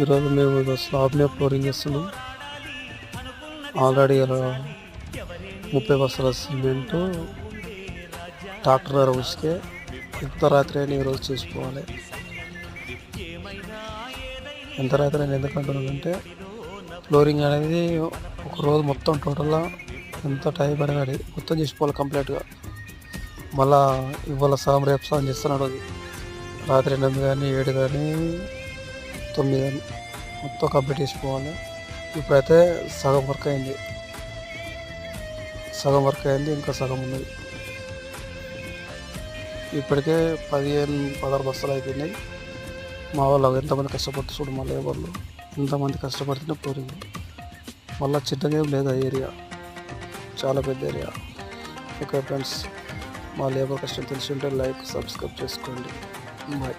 ఈరోజు మేము స్లాబ్నే ఫ్లోరింగ్ చేస్తున్నాం. ఆల్రెడీ ముప్పై బస్సుల సిమెంటు ట్రాక్టర్ రోజుకే ఎంత రాత్రి అయినా ఈరోజు చేసుకోవాలి. ఎంత రాత్రి అయినా ఎందుకు అంటున్నానంటే ఫ్లోరింగ్ అనేది ఒక రోజు మొత్తం టోటల్గా ఎంత టైం అయినా మొత్తం చేసుకోవాలి కంప్లీట్గా. మళ్ళా ఇవాళ సగం రేపు సగం చేస్తున్నాడు అది. రాత్రి ఎనిమిది కానీ ఏడు కానీ తొమ్మిది కానీ మొత్తం కంప్లీట్ చేసుకోవాలి ఇప్పుడైతే సగం వర్క్ అయింది. సగం వర్క్ అయింది ఇంకా సగం ఉన్నది ఇప్పటికే పదిహేను పదహారు బస్తాలు అయిపోయినాయి. మా వాళ్ళు ఎంతమంది కష్టపడుతూ చూడు మా లేబర్లు. ఎంతమంది కష్టపడుతున్న పోరింది మళ్ళీ చిన్నగా ఏం లేదు ఆ ఏరియా. చాలా పెద్ద ఏరియా. ఓకే ఫ్రెండ్స్ మా లేబర్ కష్టం తెలిసి ఉంటే లైక్ సబ్స్క్రైబ్ చేసుకోండి. బాయ్.